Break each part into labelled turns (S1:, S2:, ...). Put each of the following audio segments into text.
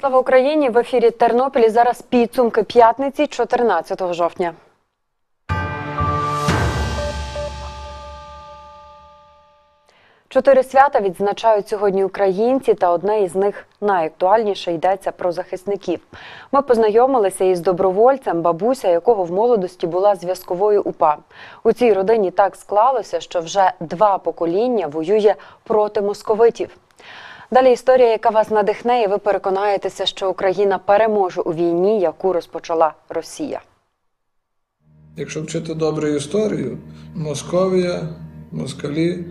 S1: Слава Україні! В ефірі Тернопілі зараз підсумки п'ятниці 14 жовтня. Чотири свята відзначають сьогодні українці, та одне із них найактуальніше йдеться про захисників. Ми познайомилися із добровольцем, бабуся якого в молодості була зв'язковою УПА. У цій родині так склалося, що вже два покоління воює проти московитів. Далі історія, яка вас надихне, і ви переконаєтеся, що Україна переможе у війні, яку розпочала Росія.
S2: Якщо вчити добру історію, Московія, москалі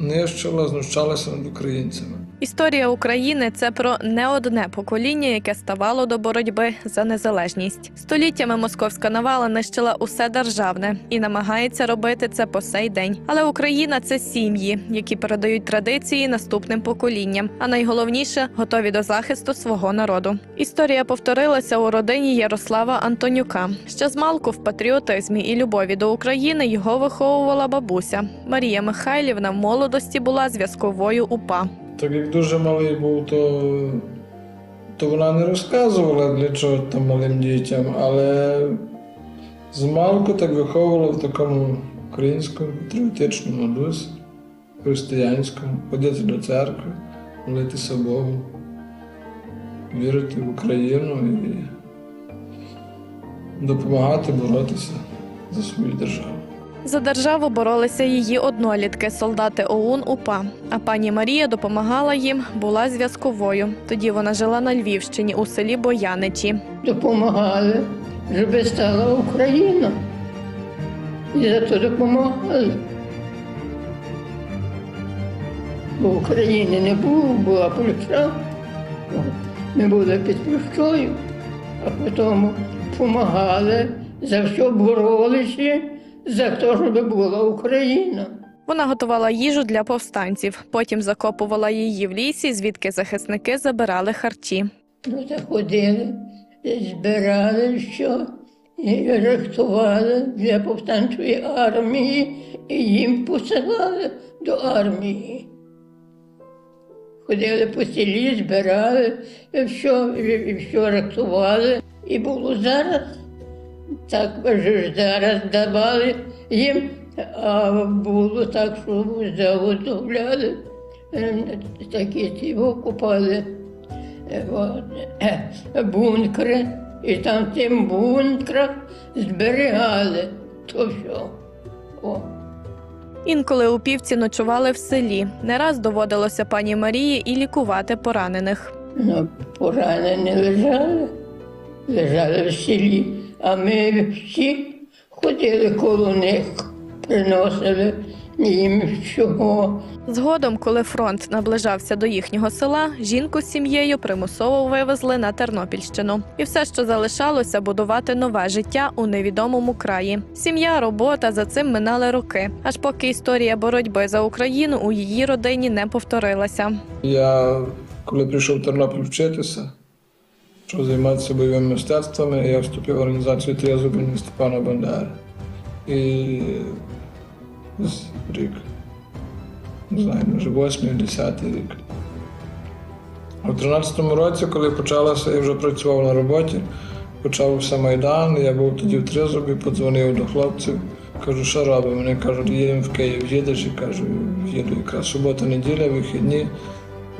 S2: не ще лазну з чалесом українцями.
S3: Історія України це про не одне покоління, яке ставало до боротьби за незалежність. Століттями московська навала нищила усе державне і намагається робити це по сей день. Але Україна це сім'ї, які передають традиції наступним поколінням, а найголовніше готові до захисту свого народу. Історія повторилася у родині Ярослава Антонюка. Ще з малку в патріотизмі і любові до України його виховувала бабуся. Марія Михайлівна в молодості була зв'язковою УПА.
S2: Так як дуже малий був, то, то вона не розказувала для чого там малим дітям, але змалку так виховувала в такому українському патріотичному дусі, християнському, ходити до церкви, молитися Богу, вірити в Україну і допомагати боротися за свою державу.
S3: За державу боролися її однолітки, солдати ОУН УПА. А пані Марія допомагала їм, була зв'язковою. Тоді вона жила на Львівщині у селі Бояничі.
S4: допомагали, щоб стала Україна. І за то допомагали. Бо України не було, була Польща. Ми були під Польщою, а потім допомагали, за що боролися, за те, щоб була Україна.
S3: Вона готувала їжу для повстанців, потім закопувала її в лісі, звідки захисники забирали харчі.
S4: Ну, так ходили, збирали що, і рихтували для повстанчої армії, і їм посилали до армії. Ходили по селі, збирали, і все, і все рихтували. І було зараз, так зараз давали їм, а було так, що заготовляли, е, такі ці купали е, е, бункери, і там в тим бункерах зберігали то все. О.
S3: Інколи упівці ночували в селі. Не раз доводилося пані Марії і лікувати поранених.
S4: Ну, поранені лежали, лежали в селі, а ми всі ходили коло них, приносили їм всього.
S3: Згодом, коли фронт наближався до їхнього села, жінку з сім'єю примусово вивезли на Тернопільщину. І все, що залишалося, будувати нове життя у невідомому краї. Сім'я, робота за цим минали роки, аж поки історія боротьби за Україну у її родині не повторилася.
S2: Я, коли прийшов в Тернопіль вчитися, почав займатися бойовими мистецтвами, я вступив в організацію імені Степана Бандери. І рік, не знаю, може, восьмий, десятий рік. У 13-му році, коли почалося, я вже працював на роботі, почався Майдан, я був тоді в Тризубі, подзвонив до хлопців, кажу, що робимо? Вони кажуть, їдемо в Київ, їдеш, і кажу, їду. Якраз субота, неділя, вихідні,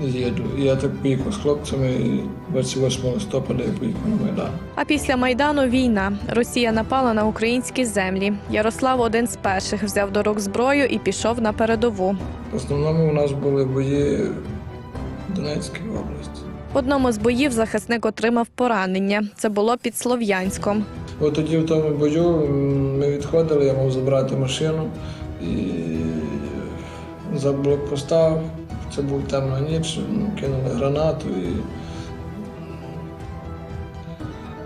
S2: їду. І я так поїхав з хлопцями, і 28 листопада я поїхав на Майдан.
S3: А після майдану війна. Росія напала на українські землі. Ярослав один з перших взяв до рук зброю і пішов на передову.
S2: В основному у нас були бої в Донецькій області.
S3: В одному з боїв захисник отримав поранення. Це було під Слов'янськом.
S2: От тоді в тому бою ми відходили, я мав забрати машину і за блокпостав. Це був темна ніч, кинули гранату і.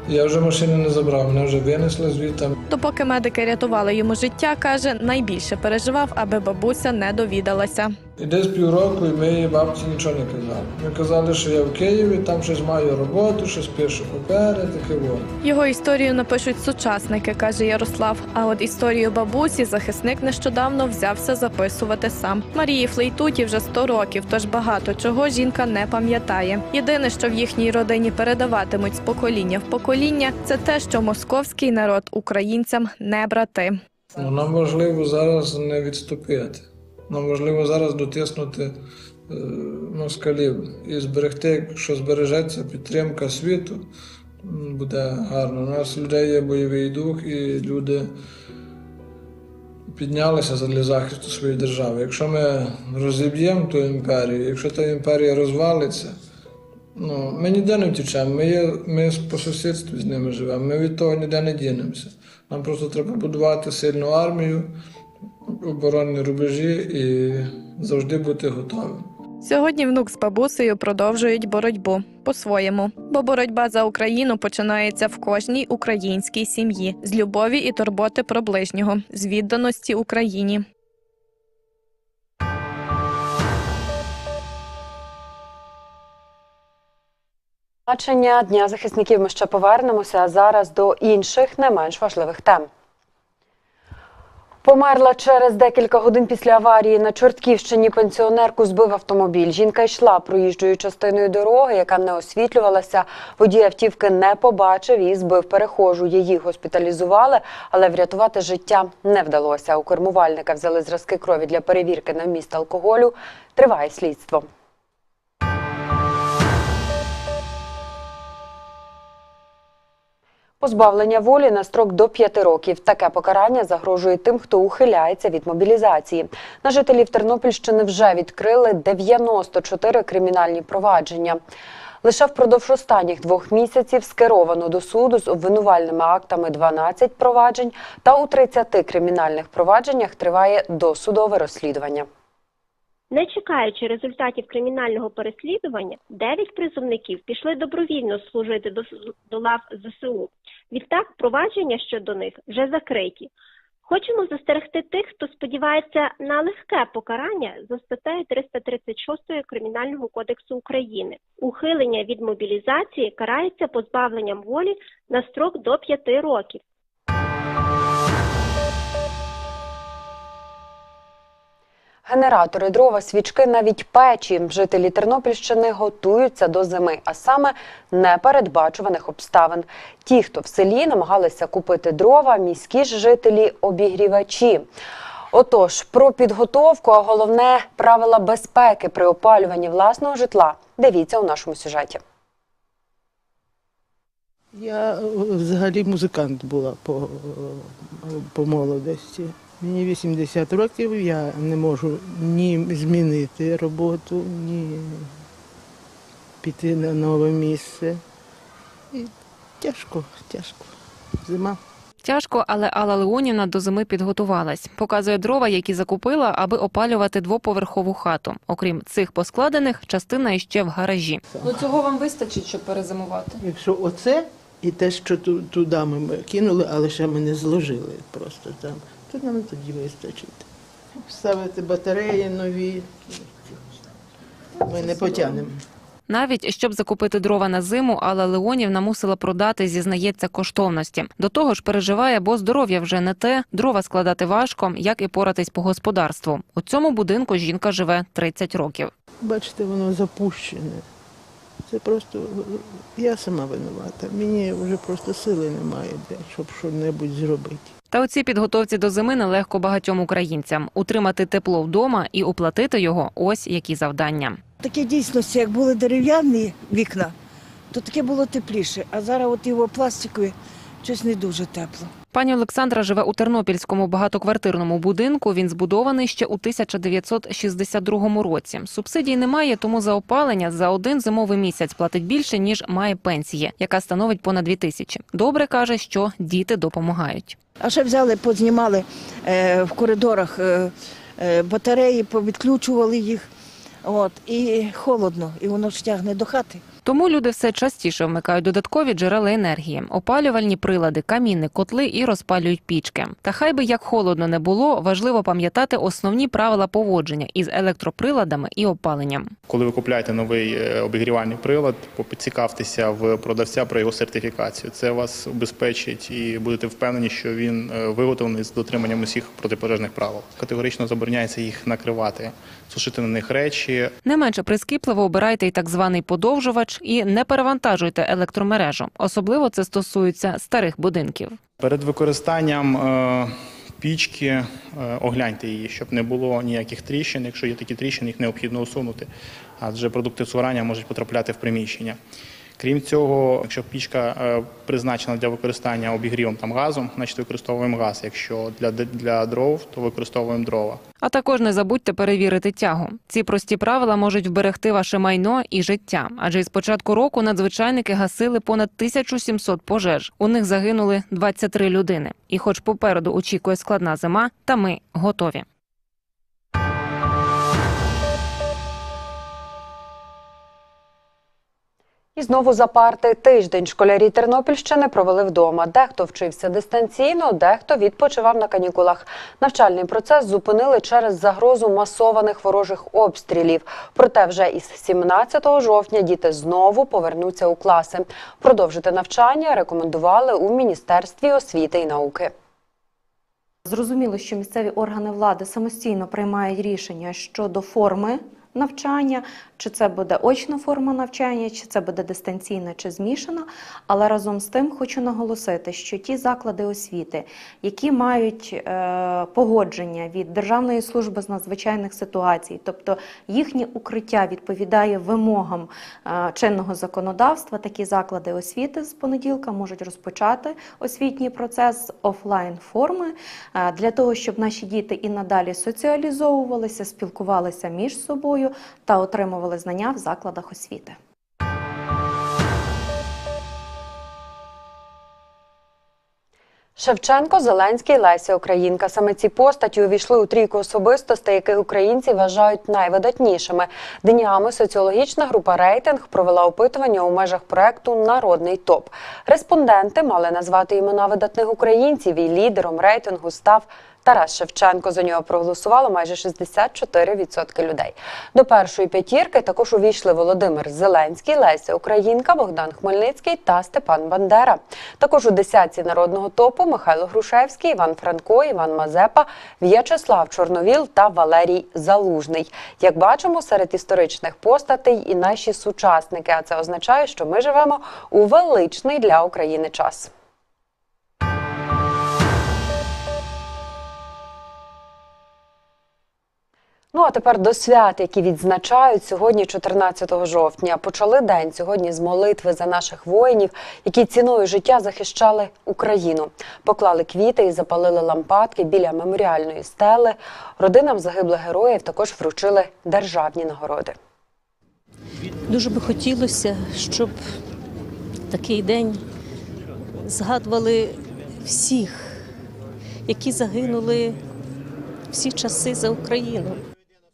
S2: Я вже машини не забрав, мене вже винесли звідти.
S3: Допоки медики рятували йому життя, каже, найбільше переживав, аби бабуся не довідалася.
S2: І десь півроку і ми її бабці нічого не казали. Ми казали, що я в Києві, там щось маю роботу, щось пишу папери, таке воно.
S3: Його історію напишуть сучасники, каже Ярослав. А от історію бабусі захисник нещодавно взявся записувати сам. Марії Флейтуті вже 100 років, тож багато чого жінка не пам'ятає. Єдине, що в їхній родині передаватимуть з покоління в покоління, це те, що московський народ українцям не брати.
S2: Нам важливо зараз не відступити. Нам важливо зараз дотиснути е, москалів і зберегти, якщо збережеться підтримка світу, буде гарно. У нас людей є бойовий дух, і люди піднялися для захисту своєї держави. Якщо ми розіб'ємо ту імперію, якщо та імперія розвалиться, ну, ми ніде не втічемо. Ми, ми по сусідстві з ними живемо, ми від того ніде не дінемося. Нам просто треба будувати сильну армію, оборонні рубежі і завжди бути готовим.
S3: Сьогодні внук з бабусею продовжують боротьбу по-своєму, бо боротьба за Україну починається в кожній українській сім'ї з любові і турботи про ближнього, з відданості Україні.
S1: Значення Дня захисників ми ще повернемося, а зараз до інших не менш важливих тем. Померла через декілька годин після аварії на Чортківщині. Пенсіонерку збив автомобіль. Жінка йшла проїжджою частиною дороги, яка не освітлювалася. Водій автівки не побачив і збив перехожу. Її госпіталізували, але врятувати життя не вдалося. У кермувальника взяли зразки крові для перевірки на вміст алкоголю. Триває слідство. Позбавлення волі на строк до п'яти років. Таке покарання загрожує тим, хто ухиляється від мобілізації. На жителів Тернопільщини вже відкрили 94 кримінальні провадження. Лише впродовж останніх двох місяців скеровано до суду з обвинувальними актами 12 проваджень та у 30 кримінальних провадженнях триває досудове розслідування.
S5: Не чекаючи результатів кримінального переслідування, дев'ять призовників пішли добровільно служити до, до лав ЗСУ. Відтак, провадження щодо них вже закриті. Хочемо застерегти тих, хто сподівається на легке покарання за статтею 336 Кримінального кодексу України. Ухилення від мобілізації карається позбавленням волі на строк до 5 років.
S1: Генератори, дрова, свічки, навіть печі. Жителі Тернопільщини готуються до зими, а саме непередбачуваних обставин. Ті, хто в селі намагалися купити дрова, міські ж жителі обігрівачі. Отож, про підготовку, а головне правила безпеки при опалюванні власного житла. Дивіться у нашому сюжеті.
S6: Я е, взагалі музикант була по, по молодості. Мені 80 років, я не можу ні змінити роботу, ні піти на нове місце. І тяжко, тяжко. Зима.
S7: Тяжко, але Алла Леонівна до зими підготувалась. Показує дрова, які закупила, аби опалювати двоповерхову хату. Окрім цих поскладених, частина іще в гаражі.
S8: Ну цього вам вистачить, щоб перезимувати.
S6: Якщо оце і те, що ту- туди ми кинули, але ще ми не зложили просто там, то нам тоді вистачить. Ставити батареї нові. Ми не потягнемо.
S7: Навіть щоб закупити дрова на зиму, Алла Леонівна мусила продати, зізнається, коштовності. До того ж переживає, бо здоров'я вже не те, дрова складати важко, як і поратись по господарству. У цьому будинку жінка живе 30 років.
S6: Бачите, воно запущене. Це просто я сама винувата. Мені вже просто сили немає, де, щоб щось зробити.
S7: Та у цій підготовці до зими нелегко багатьом українцям утримати тепло вдома і оплатити його. Ось які завдання.
S9: Таке дійсності, як були дерев'яні вікна, то таке було тепліше. А зараз от його пластикові щось не дуже тепло.
S7: Пані Олександра живе у Тернопільському багатоквартирному будинку. Він збудований ще у 1962 році. Субсидій немає, тому за опалення за один зимовий місяць платить більше ніж має пенсії, яка становить понад 2 тисячі. Добре каже, що діти допомагають.
S9: А ще взяли, познімали е, в коридорах е, е, батареї, повідключували їх. От, і холодно, і воно ж тягне до хати.
S7: Тому люди все частіше вмикають додаткові джерела енергії, опалювальні прилади, каміни, котли і розпалюють пічки. Та хай би як холодно не було, важливо пам'ятати основні правила поводження із електроприладами і опаленням.
S10: Коли ви купляєте новий е, обігрівальний прилад, поцікавтеся в продавця про його сертифікацію. Це вас убезпечить і будете впевнені, що він е, виготовлений з дотриманням усіх протипожежних правил. Категорично забороняється їх накривати, сушити на них речі,
S7: Не менше прискіпливо обирайте й так званий подовжувач і не перевантажуйте електромережу. Особливо це стосується старих будинків.
S10: Перед використанням е, пічки е, огляньте її, щоб не було ніяких тріщин. Якщо є такі тріщини, їх необхідно усунути, адже продукти згорання можуть потрапляти в приміщення. Крім цього, якщо пічка е, призначена для використання обігрівом там газом, значить використовуємо газ. Якщо для, для дров, то використовуємо дрова.
S7: А також не забудьте перевірити тягу. Ці прості правила можуть вберегти ваше майно і життя. Адже із початку року надзвичайники гасили понад 1700 пожеж. У них загинули 23 людини. І, хоч попереду очікує складна зима, та ми готові.
S1: І знову за парти тиждень школярі Тернопільщини провели вдома. Дехто вчився дистанційно, дехто відпочивав на канікулах. Навчальний процес зупинили через загрозу масованих ворожих обстрілів. Проте вже із 17 жовтня діти знову повернуться у класи. Продовжити навчання рекомендували у Міністерстві освіти і науки.
S11: Зрозуміло, що місцеві органи влади самостійно приймають рішення щодо форми навчання, чи це буде очна форма навчання, чи це буде дистанційна чи змішана. Але разом з тим хочу наголосити, що ті заклади освіти, які мають е, погодження від Державної служби з надзвичайних ситуацій, тобто їхнє укриття відповідає вимогам е, чинного законодавства, такі заклади освіти з понеділка можуть розпочати освітній процес офлайн форми е, для того, щоб наші діти і надалі соціалізовувалися, спілкувалися між собою та отримували знання в закладах освіти.
S1: Шевченко, Зеленський, Леся Українка. Саме ці постаті увійшли у трійку особистостей, яких українці вважають найвидатнішими. Днями соціологічна група рейтинг провела опитування у межах проекту Народний топ. Респонденти мали назвати імена видатних українців, і лідером рейтингу став Тарас Шевченко. За нього проголосувало майже 64% людей. До першої п'ятірки також увійшли Володимир Зеленський, Леся Українка, Богдан Хмельницький та Степан Бандера. Також у десятці народного топу Михайло Грушевський, Іван Франко, Іван Мазепа, В'ячеслав Чорновіл та Валерій Залужний. Як бачимо, серед історичних постатей і наші сучасники. А це означає, що ми живемо у величний для України час. Ну а тепер до свят, які відзначають сьогодні, 14 жовтня. Почали день сьогодні з молитви за наших воїнів, які ціною життя захищали Україну. Поклали квіти і запалили лампадки біля меморіальної стели. Родинам загиблих героїв також вручили державні нагороди.
S12: Дуже би хотілося, щоб такий день згадували всіх, які загинули всі часи за Україну.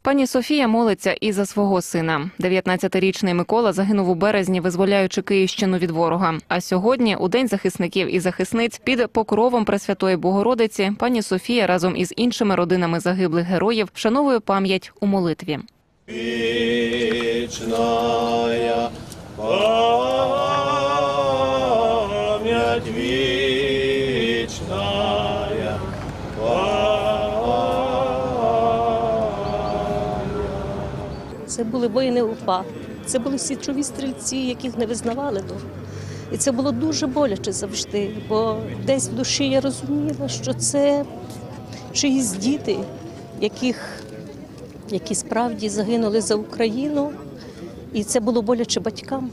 S7: Пані Софія молиться і за свого сина. 19-річний Микола загинув у березні, визволяючи Київщину від ворога. А сьогодні, у день захисників і захисниць, під покровом Пресвятої Богородиці, пані Софія разом із іншими родинами загиблих героїв вшановує пам'ять у молитві.
S13: Вечная
S12: Це були воїни УПА, це були січові стрільці, яких не визнавали до. І це було дуже боляче завжди, бо десь в душі я розуміла, що це чиїсь діти, яких, які справді загинули за Україну, і це було боляче батькам.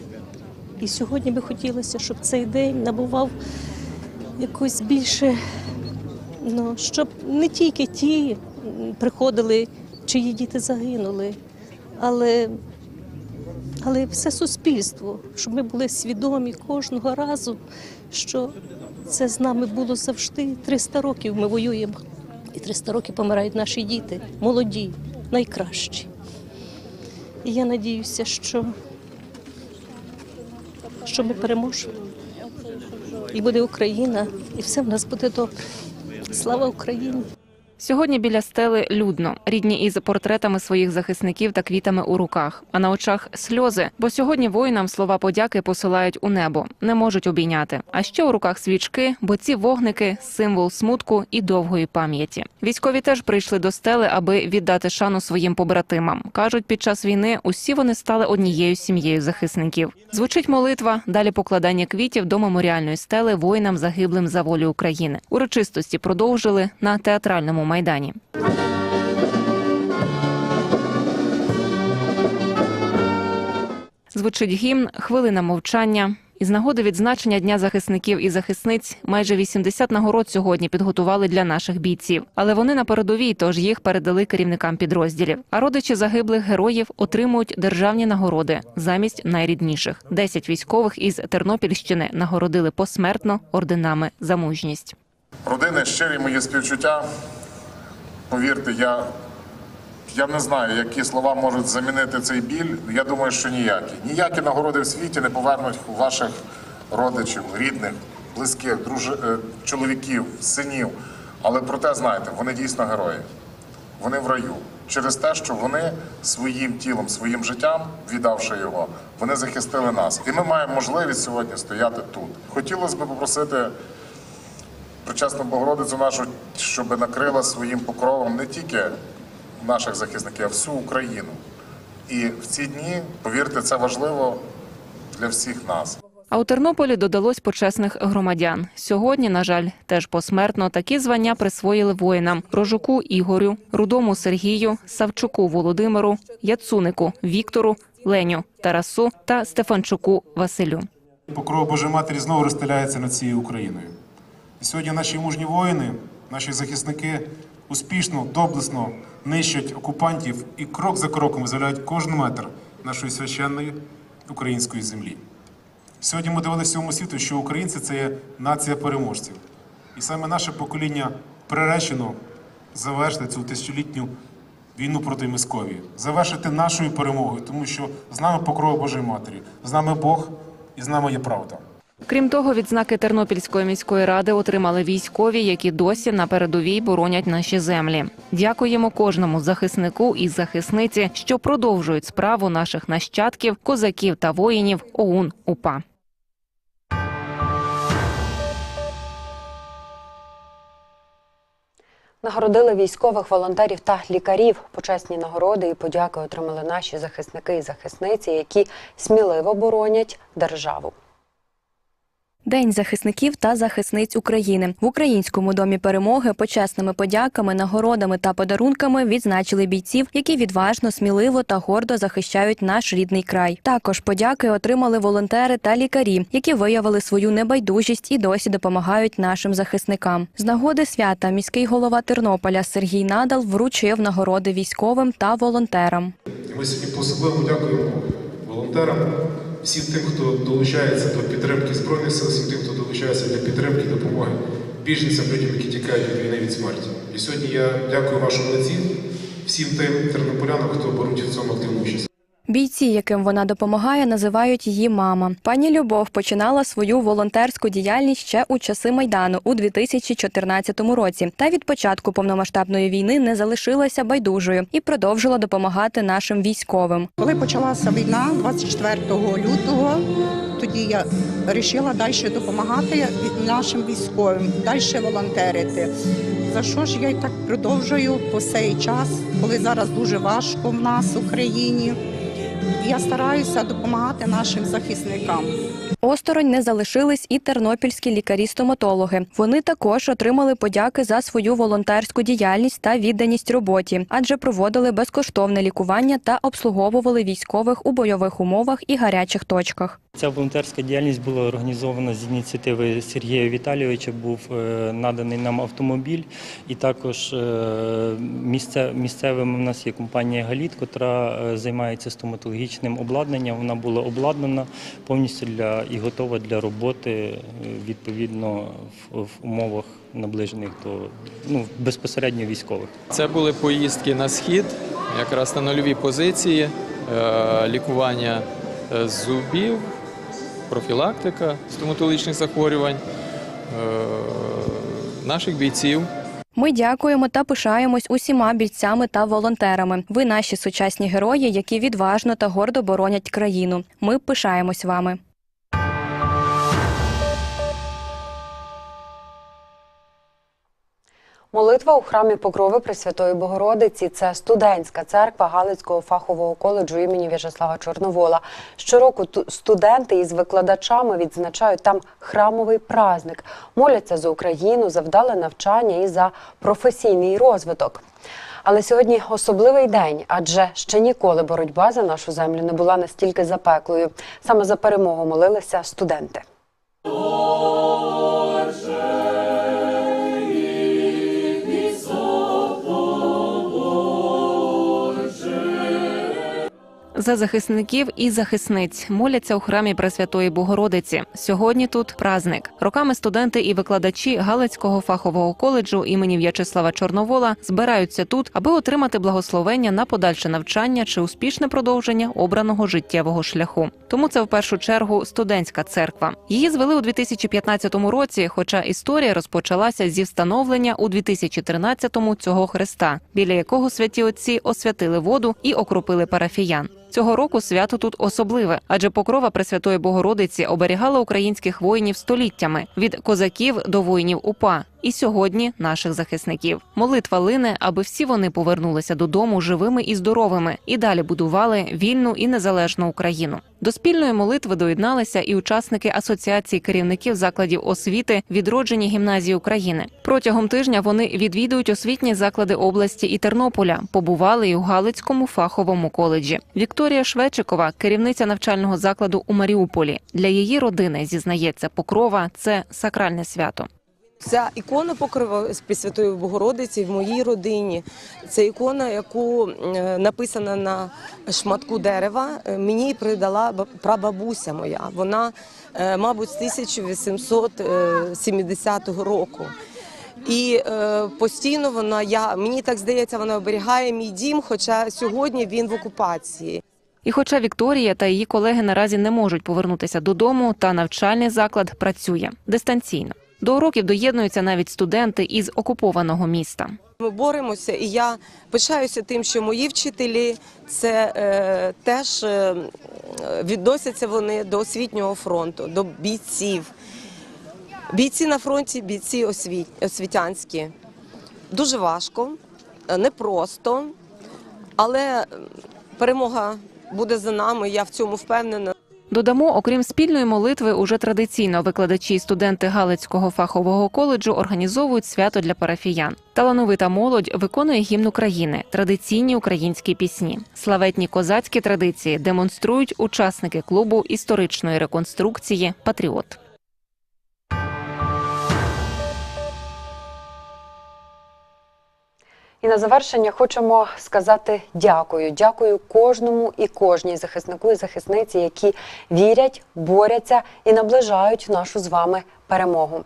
S12: І сьогодні би хотілося, щоб цей день набував якось більше, ну, щоб не тільки ті приходили, чиї діти загинули, але, але все суспільство, щоб ми були свідомі кожного разу, що це з нами було завжди. 300 років ми воюємо, і 300 років помирають наші діти, молоді, найкращі. І я надіюся, що що ми переможемо. І буде Україна, і все в нас буде добре. Слава Україні!
S7: Сьогодні біля стели людно, рідні із портретами своїх захисників та квітами у руках, а на очах сльози. Бо сьогодні воїнам слова подяки посилають у небо, не можуть обійняти. А ще у руках свічки, бо ці вогники символ смутку і довгої пам'яті. Військові теж прийшли до стели, аби віддати шану своїм побратимам. кажуть, під час війни усі вони стали однією сім'єю захисників. Звучить молитва, далі покладання квітів до меморіальної стели воїнам загиблим за волю України. Урочистості продовжили на театральному майдані. Звучить гімн, хвилина мовчання. Із нагоди відзначення Дня захисників і захисниць майже 80 нагород сьогодні підготували для наших бійців. Але вони на передовій, тож їх передали керівникам підрозділів. А родичі загиблих героїв отримують державні нагороди замість найрідніших. Десять військових із Тернопільщини нагородили посмертно орденами за мужність.
S14: Родини, щирі мої співчуття. Повірте, я, я не знаю, які слова можуть замінити цей біль. Я думаю, що ніякі. Ніякі нагороди в світі не повернуть ваших родичів, рідних, близьких, друж... е, чоловіків, синів. Але проте, знаєте, вони дійсно герої. Вони в раю. Через те, що вони своїм тілом, своїм життям, віддавши його, вони захистили нас. І ми маємо можливість сьогодні стояти тут. Хотілося б попросити Причесну Богородицю нашу, щоб накрила своїм покровом не тільки наших захисників, а всю Україну. І в ці дні, повірте, це важливо для всіх нас.
S7: А у Тернополі додалось почесних громадян. Сьогодні, на жаль, теж посмертно такі звання присвоїли воїнам: Рожуку Ігорю, Рудому Сергію, Савчуку Володимиру, Яцунику Віктору, Леню Тарасу та Стефанчуку Василю.
S15: Покров Божої Матері знову розстеляється над цією Україною. І сьогодні наші мужні воїни, наші захисники успішно, доблесно нищать окупантів і крок за кроком визволяють кожен метр нашої священної української землі. Сьогодні ми довели всьому світу, що українці це є нація переможців. І саме наше покоління приречено завершити цю тисячолітню війну проти Московії, завершити нашою перемогою, тому що з нами покрова Божої Матері, з нами Бог і з нами є правда.
S7: Крім того, відзнаки Тернопільської міської ради отримали військові, які досі на передовій боронять наші землі. Дякуємо кожному захиснику і захисниці, що продовжують справу наших нащадків, козаків та воїнів ОУН УПА.
S1: Нагородили військових волонтерів та лікарів. Почесні нагороди і подяки отримали наші захисники і захисниці, які сміливо боронять державу.
S16: День захисників та захисниць України в українському домі перемоги почесними подяками, нагородами та подарунками відзначили бійців, які відважно, сміливо та гордо захищають наш рідний край. Також подяки отримали волонтери та лікарі, які виявили свою небайдужість і досі допомагають нашим захисникам. З нагоди свята міський голова Тернополя Сергій Надал вручив нагороди військовим та волонтерам.
S15: Ми сьогодні по-особливо дякуємо волонтерам, всім тим, хто долучається до підтримки Збройних сил, всім тим, хто долучається для підтримки допомоги біженцям, людям, які тікають від війни від смерті. І сьогодні я дякую вашому лиці, всім тим тернополянам, хто беруть в цьому активну участь.
S16: Бійці, яким вона допомагає, називають її мама. Пані Любов починала свою волонтерську діяльність ще у часи майдану у 2014 році. Та від початку повномасштабної війни не залишилася байдужою і продовжила допомагати нашим військовим.
S17: Коли почалася війна 24 лютого, тоді я вирішила далі допомагати нашим військовим, далі волонтерити. За що ж я й так продовжую по цей час, коли зараз дуже важко в нас в Україні. Я стараюся допомагати нашим захисникам.
S16: Осторонь не залишились і тернопільські лікарі-стоматологи. Вони також отримали подяки за свою волонтерську діяльність та відданість роботі, адже проводили безкоштовне лікування та обслуговували військових у бойових умовах і гарячих точках.
S18: Ця волонтерська діяльність була організована з ініціативи Сергія Віталійовича. Був е, наданий нам автомобіль, і також е, місце- місцевим у нас є компанія Галіт, яка займається стоматологічним обладнанням. Вона була обладнана повністю для і готова для роботи е, відповідно в, в умовах наближених до ну безпосередньо військових.
S19: Це були поїздки на схід, якраз на нульові позиції, е, лікування е, зубів, профілактика стоматологічних захворювань наших бійців.
S16: Ми дякуємо та пишаємось усіма бійцями та волонтерами. Ви наші сучасні герої, які відважно та гордо боронять країну. Ми пишаємось вами.
S1: Молитва у храмі Покрови Пресвятої Богородиці це студентська церква Галицького фахового коледжу імені В'ячеслава Чорновола. Щороку студенти із викладачами відзначають там храмовий праздник, моляться за Україну, за вдале навчання і за професійний розвиток. Але сьогодні особливий день, адже ще ніколи боротьба за нашу землю не була настільки запеклою. Саме за перемогу молилися студенти.
S7: За захисників і захисниць моляться у храмі Пресвятої Богородиці. Сьогодні тут праздник. Роками студенти і викладачі Галицького фахового коледжу імені В'ячеслава Чорновола збираються тут, аби отримати благословення на подальше навчання чи успішне продовження обраного життєвого шляху. Тому це в першу чергу студентська церква. Її звели у 2015 році, хоча історія розпочалася зі встановлення у 2013-му цього хреста, біля якого святі отці освятили воду і окропили парафіян. Цього року свято тут особливе, адже покрова Пресвятої Богородиці оберігала українських воїнів століттями від козаків до воїнів УПА. І сьогодні наших захисників. Молитва лине, аби всі вони повернулися додому живими і здоровими і далі будували вільну і незалежну Україну. До спільної молитви доєдналися і учасники асоціації керівників закладів освіти відроджені гімназії України. Протягом тижня вони відвідують освітні заклади області і Тернополя. Побували і у Галицькому фаховому коледжі. Вікторія Швечикова, керівниця навчального закладу у Маріуполі. Для її родини зізнається, покрова це сакральне свято.
S20: Ця ікона покрова з Пресвятої Богородиці в моїй родині. Це ікона, яку е, написана на шматку дерева. е, Мені придала баб- прабабуся моя. Вона, е, мабуть, з 1870 року. І постійно вона, я мені так здається, вона оберігає мій дім, хоча сьогодні він в окупації.
S7: І хоча Вікторія та її колеги наразі не можуть повернутися додому, та навчальний заклад працює дистанційно. До уроків доєднуються навіть студенти із окупованого міста.
S20: Ми боремося, і я пишаюся тим, що мої вчителі це е, теж е, відносяться вони до освітнього фронту, до бійців. Бійці на фронті, бійці освіт, освітянські. Дуже важко, е, непросто, але перемога буде за нами. Я в цьому впевнена.
S7: Додамо, окрім спільної молитви, уже традиційно викладачі і студенти Галицького фахового коледжу організовують свято для парафіян. Талановита молодь виконує гімн України, традиційні українські пісні. Славетні козацькі традиції демонструють учасники клубу історичної реконструкції Патріот.
S1: На завершення хочемо сказати дякую. Дякую кожному і кожній захиснику і захисниці, які вірять, борються і наближають нашу з вами перемогу.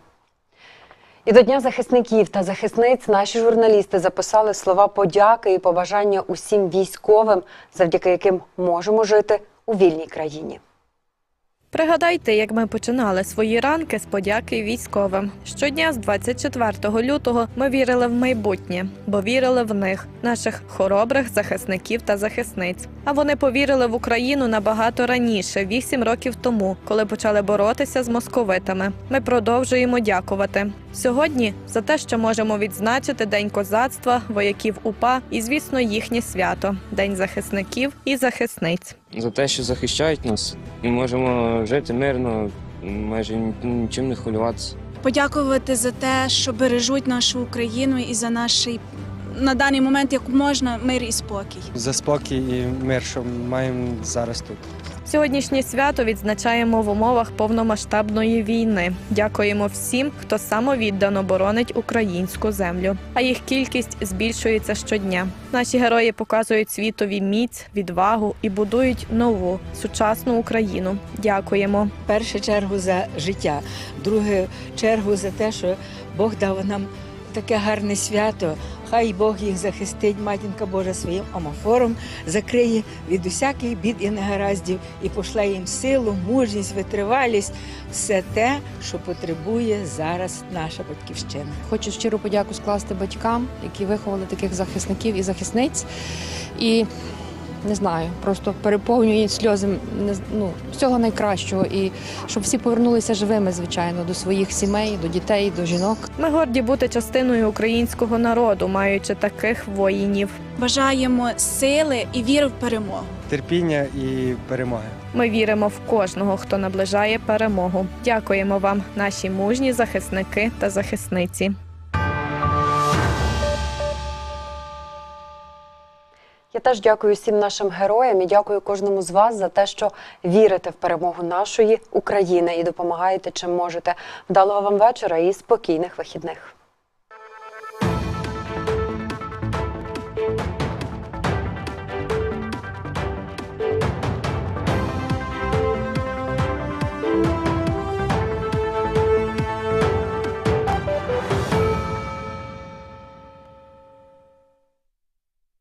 S1: І до Дня захисників та захисниць наші журналісти записали слова подяки і побажання усім військовим, завдяки яким можемо жити у вільній країні.
S3: Пригадайте, як ми починали свої ранки з подяки військовим. Щодня з 24 лютого ми вірили в майбутнє, бо вірили в них, наших хоробрих захисників та захисниць. А вони повірили в Україну набагато раніше, вісім років тому, коли почали боротися з московитами. Ми продовжуємо дякувати сьогодні за те, що можемо відзначити День козацтва, вояків УПА і, звісно, їхнє свято День захисників і захисниць.
S21: За те, що захищають нас, і можемо жити мирно, майже нічим не хвилюватися.
S22: подякувати за те, що бережуть нашу Україну і за наш на даний момент як можна мир і спокій.
S23: За спокій і мир, що маємо зараз тут.
S3: Сьогоднішнє свято відзначаємо в умовах повномасштабної війни. Дякуємо всім, хто самовіддано боронить українську землю. А їх кількість збільшується щодня. Наші герої показують світові міць, відвагу і будують нову сучасну Україну. Дякуємо.
S24: В першу чергу за життя, в другу чергу за те, що Бог дав нам таке гарне свято. Хай Бог їх захистить, матінка Божа своїм омофором, закриє від усяких бід і негараздів і пошле їм силу, мужність, витривалість, все те, що потребує зараз наша батьківщина.
S25: Хочу щиру подяку скласти батькам, які виховали таких захисників і захисниць. І не знаю, просто переповнює сльози ну, всього найкращого. І щоб всі повернулися живими, звичайно, до своїх сімей, до дітей, до жінок.
S3: Ми горді бути частиною українського народу, маючи таких воїнів.
S22: Бажаємо сили і віри в перемогу.
S23: Терпіння і перемоги.
S3: Ми віримо в кожного, хто наближає перемогу. Дякуємо вам, наші мужні захисники та захисниці.
S1: Теж дякую всім нашим героям і дякую кожному з вас за те, що вірите в перемогу нашої України і допомагаєте чим можете. Вдалого вам вечора і спокійних вихідних.